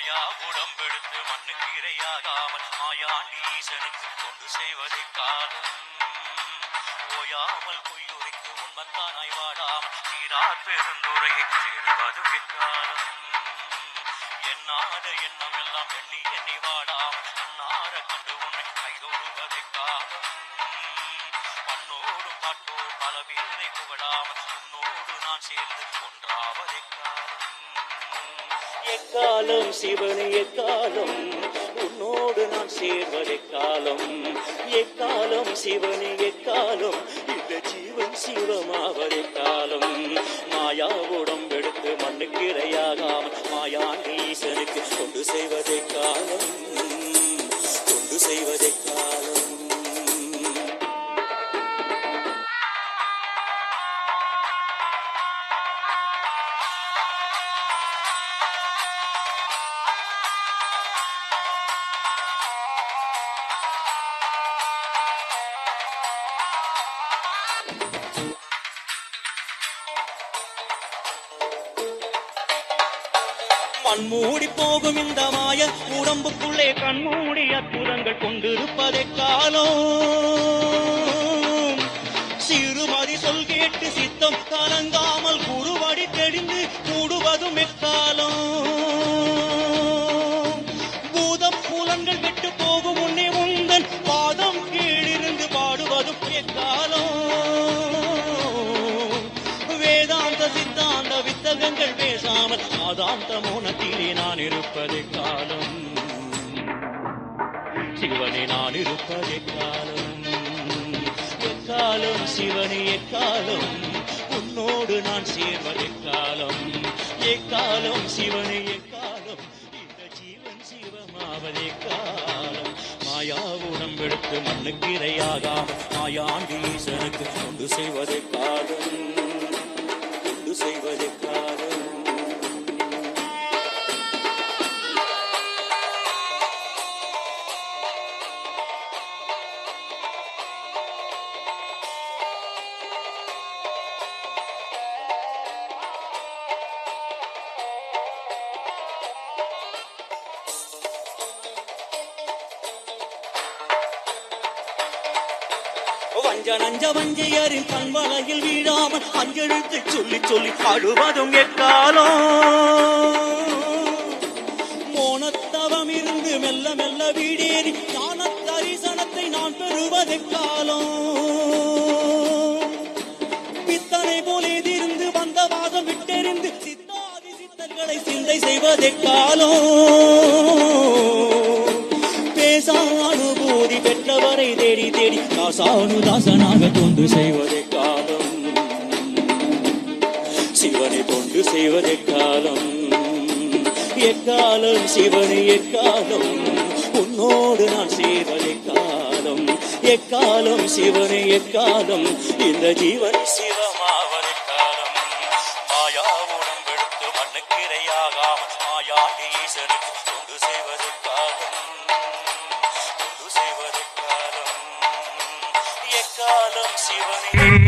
மாயா உடம்பெடுத்து மண்ணுக்கு இரையாகாமல் மாயாண்டி ஈசனுக்கு கொண்டு செய்வதை காலம் ஓயாமல் பொய்யுரைக்கு உண்மத்தானாய் வாடாமல் சீரார் பெருந்துரையை சேருவது எக்காலம் எண்ணாத எண்ணம் எல்லாம் எண்ணி எண்ணி வாடாமல் அன்னார கண்டு உன்னை கைதொழுவதை காலம் பண்ணோடும் பாட்டோடு பல பேரை புகழாமல் உன்னோடு நான் சேர்ந்து ஒன்றாவதை காலம் எக்காலம் சிவனை எக்காலம் உன்னோடு நான் சேர்வதை காலம். எக்காலம் சிவனை எக்காலம் இந்த ஜீவன் சிவமாவதை மண்மூடி போகும் இந்த மாய. உடம்புக்குள்ளே கண்மூடி அற்புதங்கள் கொண்டிருப்பதை காலம் சிறுமதி சொல் கேட்டு சித்தம் கலங்காமல் குருவடி தெளிந்து கூடுவதும் எக்காலம். பேசாமல் மோனத்திலே நான் இருப்பதே காலம். சிவனே நான் இருப்பதே காலம். எக்காலம் சிவனே எக்காலம்? உன்னோடு நான் சேர்வதே காலம். எக்காலம் சிவனே எக்காலம்? இந்த ஜீவன் சிவமாவதே காலம். மாயா உடம்பெடுத்து மண்ணுக்கு இரையாகாமல் மாயாண்டி ஈசனுக்கு கொண்டு செய்வதே காலம். வஞ்ச நஞ்ச வஞ்சையரின் கண்வலையில் வீழாமல் அஞ்செழுத்து சொல்லி சொல்லி அழுவதும் எக்காலம். மோனத்தவம் இருந்து மெல்ல மெல்ல வீடேறி ஞான தரிசனத்தை நான் பெறுவதெக்காலம். பித்தனை போல எதிர்ந்து வந்த வாதம் விட்டெறிந்து சித்தாதி சித்தர்களை சிந்தை செய்வதெக்காலம். பேசா அனுபூதி தேடி தேடி தாசானு தாசனாக தொண்டு செய்வதே காலம். சிவனை தொண்டு செய்வதே காலம். எக்காலம் சிவனை எக்காலம்? உன்னோடு நான் செய்வதே காலம். எக்காலம் சிவனை எக்காலம்? இந்த ஜீவன் சிவமாவதே காலம். மாயா உடம்பெடுத்து மண்ணுக்கு இரையாகாமல் மாயாண்டி ஈசனுக்கு தொண்டு செய்வதே காலம். தொண்டு செய்வதே காலம் சிவனே.